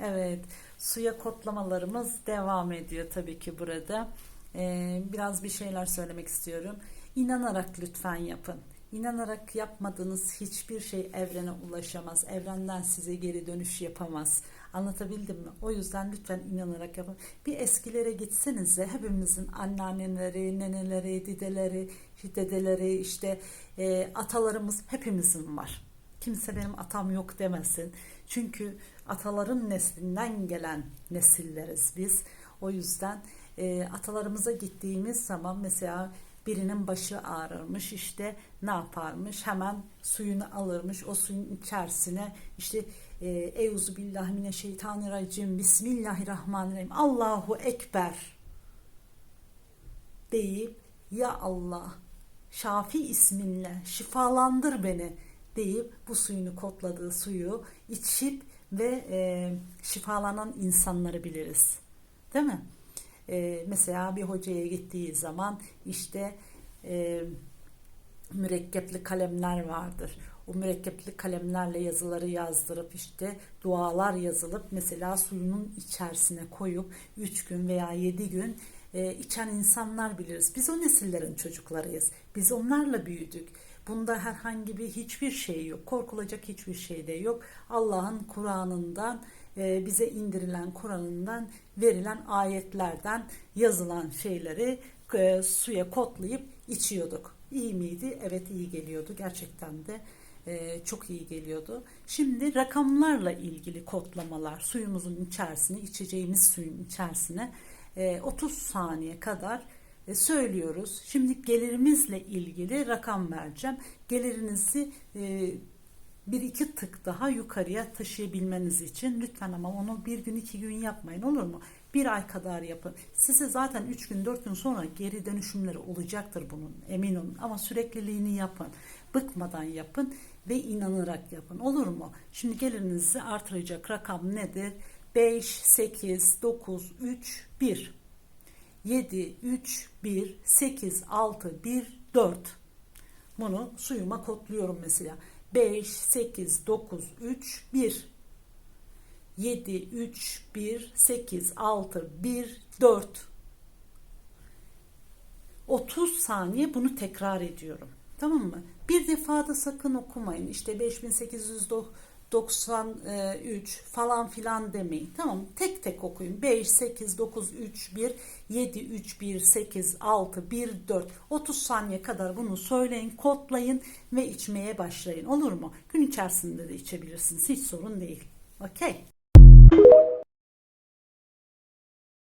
Evet, suya kodlamalarımız devam ediyor tabii ki burada. Ee, biraz bir şeyler söylemek istiyorum. İnanarak lütfen yapın. İnanarak yapmadığınız hiçbir şey evrene ulaşamaz. Evrenden size geri dönüş yapamaz. Anlatabildim mi? O yüzden lütfen inanarak yapın. Bir eskilere gitsenize hepimizin anneanneleri, neneleri, dideleri, dedeleri, işte e, atalarımız hepimizin var. Kimse benim atam yok demesin. Çünkü ataların neslinden gelen nesilleriz biz. O yüzden e, atalarımıza gittiğimiz zaman mesela birinin başı ağrırmış işte ne yaparmış hemen suyunu alırmış o suyun içerisine işte e, Euzu billahi mineşşeytanirracim Bismillahirrahmanirrahim Allahu Ekber deyip ya Allah Şafi isminle şifalandır beni deyip bu suyunu kodladığı suyu içip ve e, şifalanan insanları biliriz. Değil mi? E, mesela bir hocaya gittiği zaman işte e, mürekkepli kalemler vardır. O mürekkepli kalemlerle yazıları yazdırıp işte dualar yazılıp mesela suyunun içerisine koyup 3 gün veya 7 gün e, içen insanlar biliriz. Biz o nesillerin çocuklarıyız. Biz onlarla büyüdük. Bunda herhangi bir hiçbir şey yok. Korkulacak hiçbir şey de yok. Allah'ın Kur'an'ından e, bize indirilen Kur'an'ından verilen ayetlerden yazılan şeyleri e, suya kotlayıp içiyorduk. İyi miydi? Evet iyi geliyordu. Gerçekten de e, çok iyi geliyordu. Şimdi rakamlarla ilgili kodlamalar suyumuzun içerisine, içeceğimiz suyun içerisine 30 saniye kadar söylüyoruz. Şimdi gelirimizle ilgili rakam vereceğim. Gelirinizi e, bir iki tık daha yukarıya taşıyabilmeniz için lütfen ama onu bir gün iki gün yapmayın olur mu? Bir ay kadar yapın. Size zaten üç gün dört gün sonra geri dönüşümleri olacaktır bunun emin olun. Ama sürekliliğini yapın. Bıkmadan yapın ve inanarak yapın olur mu? Şimdi gelirinizi artıracak rakam nedir? 5, 8, 9, 3, 1. 7, 3, 1, 8, 6, 1, 4. Bunu suyuma kodluyorum mesela. 5, 8, 9, 3, 1. 7, 3, 1, 8, 6, 1, 4. 30 saniye bunu tekrar ediyorum. Tamam mı? Bir defada sakın okumayın. İşte 5893 falan filan demeyin. Tamam? Tek tek okuyun. 5, 8, 9, 3, 1, 7, 3, 1, 8, 6, 1, 4. 30 saniye kadar bunu söyleyin, kodlayın ve içmeye başlayın. Olur mu? Gün içerisinde de içebilirsiniz. Hiç sorun değil. Okey.